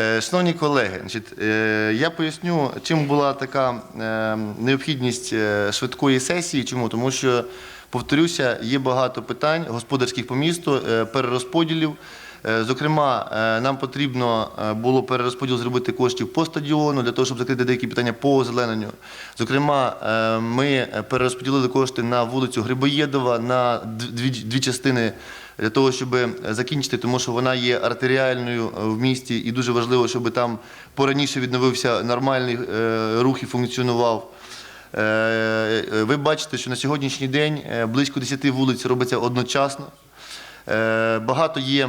Е, Шановні колеги, е, я поясню, чим була така е, необхідність швидкої сесії. Чому? Тому що, повторюся, є багато питань господарських по місту, перерозподілів. Зокрема, нам потрібно було перерозподіл зробити коштів по стадіону для того, щоб закрити деякі питання по озелененню. Зокрема, ми перерозподілили кошти на вулицю Грибоєдова на дві частини для того, щоб закінчити, тому що вона є артеріальною е, в місті, і дуже важливо, щоб там пораніше відновився нормальний е, рух і функціонував. Е, е, Ви бачите, що на сьогоднішній день е, близько 10 вулиць робиться одночасно. Е, Багато є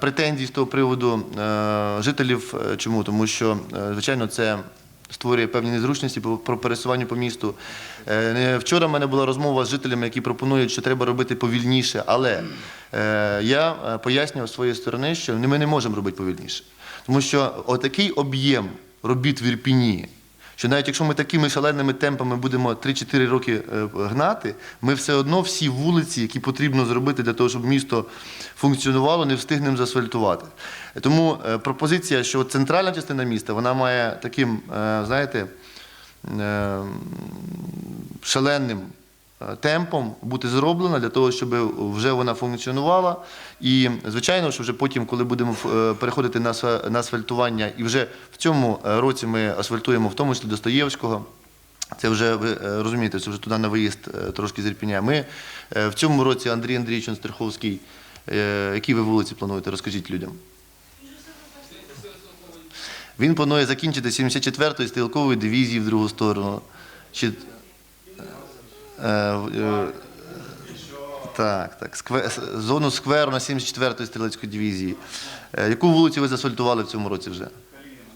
претензій з того приводу е, жителів. Е, Чому? Тому що, е, звичайно, це створює певні незручності про пересування по місту. Е, Вчора в мене була розмова з жителями, які пропонують, що треба робити повільніше. Але е, я е, пояснював з своєї сторони, що ми не можемо робити повільніше. Тому що отакий об'єм робіт в Ірпіні, що навіть якщо ми такими шаленими темпами будемо 3-4 роки е, гнати, ми все одно всі вулиці, які потрібно зробити для того, щоб місто функціонувало, не встигнемо заасфальтувати. Тому е, пропозиція, що центральна частина міста вона має таким, е, знаєте, шаленим темпом бути зроблена для того, щоб вже вона функціонувала. І, звичайно, що вже потім, коли будемо е, переходити на асфальтування, і вже в цьому е, році ми асфальтуємо, в тому числі Достоєвського. Це вже ви е, розумієте, це вже туди на виїзд е, трошки з Ірпіня. Ми е, в цьому році Андрій Андрійович Стриховський, е, які ви вулиці плануєте, розкажіть людям. Він планує закінчити 74-ї стрілкової дивізії в другу сторону. Чи, е, е, так, так. Скве, с- зону скверу на 74-ї стрілецької дивізії. Е, яку вулицю ви заасфальтували в цьому році вже?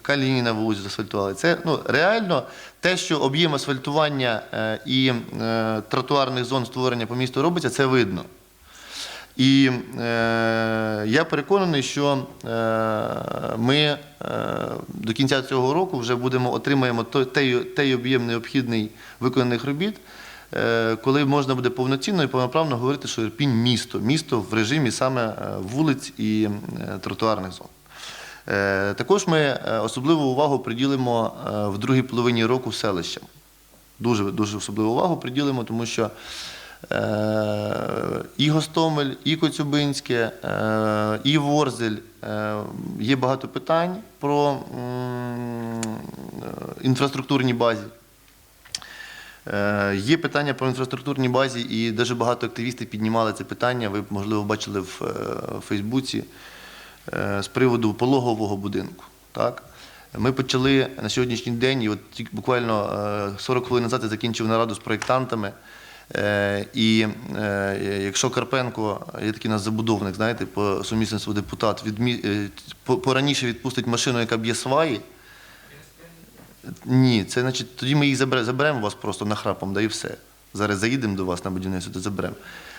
Калініна вулицю заасфальтували. Це ну, реально те, що об'єм асфальтування е, і е, тротуарних зон створення по місту робиться, це видно. І е, я переконаний, що е, ми е, до кінця цього року вже будемо отримаємо той, той, об'єм необхідний виконаних робіт, е, коли можна буде повноцінно і повноправно говорити, що Ірпінь місто, місто в режимі саме е, вулиць і е, тротуарних зон. Е, Також ми е, особливу увагу приділимо е, в другій половині року селищам. Дуже, дуже особливу увагу приділимо, тому що е, і Гостомель, і Коцюбинське, е, і Ворзель е, є багато питань про е, базі. Е, Є питання по інфраструктурній базі, і дуже багато активістів піднімали це питання. Ви, можливо, бачили в е, Фейсбуці е, з приводу пологового будинку. Так? Ми почали на сьогоднішній день, і от буквально е, 40 хвилин назад я закінчив нараду з проєктантами. Е, І е, якщо Карпенко, є такий у нас забудовник, знаєте, по сумісництву депутат, відмі... е, пораніше відпустить машину, яка б'є сваї, ні, це значить, тоді ми їх заберемо, заберемо вас просто нахрапом, да і все. Зараз заїдемо до вас на будівництво, то заберемо.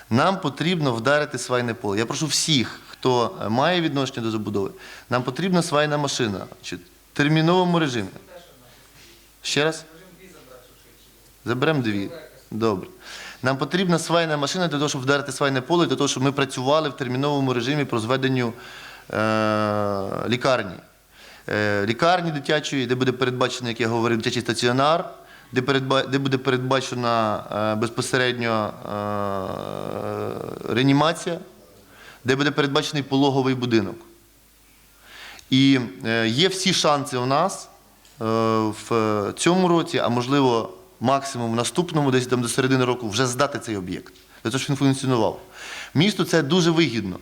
Нам потрібно вдарити свайне поле. Я прошу всіх, хто е, має відношення до забудови, нам потрібна свайна машина. Значить, в терміновому режимі. Ще раз? Заберемо дві. Добре. Нам потрібна свайна машина для того, щоб вдарити свайне поле, для того, щоб ми працювали в терміновому режимі по зведенню е- лікарні. Е, лікарні дитячої, де буде передбачено, як я говорив, дитячий стаціонар, де, де буде передбачена е, безпосередньо е, реанімація, де буде передбачений пологовий будинок. І є всі шанси у нас в цьому році, а можливо, максимум в наступному, десь там до середини року, вже здати цей об'єкт, для того, щоб він функціонував. Місту це дуже вигідно.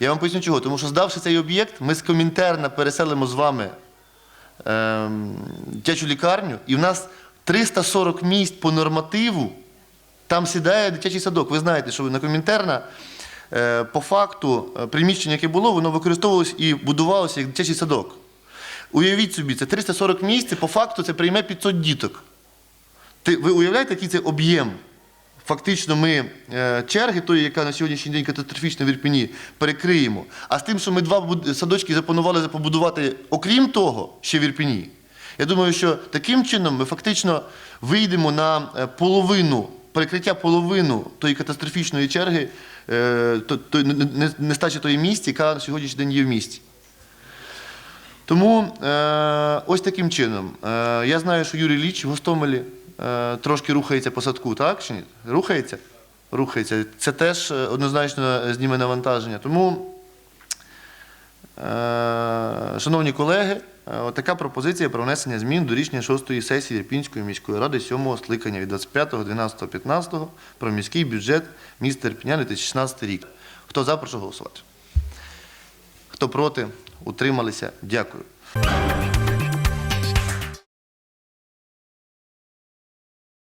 Я вам поясню чого. Тому що здавши цей об'єкт, ми з Комінтерна переселимо з вами ем, дитячу лікарню, і в нас 340 місць по нормативу там сідає дитячий садок. Ви знаєте, що на Комінтерна е, по факту е, приміщення, яке було, воно використовувалось і будувалося як дитячий садок. Уявіть собі, це 340 місць, по факту це прийме 500 діток. Ти, ви уявляєте, який це об'єм? Фактично, ми е, черги, тої, яка на сьогоднішній день катастрофічна в Ірпіні, перекриємо. А з тим, що ми два садочки запланували побудувати, окрім того, ще в Ірпіні, я думаю, що таким чином ми фактично вийдемо на е, половину, перекриття половину тої катастрофічної черги, е, нестачі тої місці, яка на сьогоднішній день є в місті. Тому ось таким чином. Я знаю, що Юрій Ліч в Гостомелі трошки рухається по садку, так чи ні? Рухається? Рухається. Це теж е, однозначно зніме навантаження. Тому, е, шановні колеги, е, така пропозиція про внесення змін до рішення 6-ї сесії Ірпінської міської ради 7-го скликання від 25.12.15 про міський бюджет міста Ірпіня на 2016 рік. Хто за, прошу голосувати. Хто проти, утрималися. Дякую.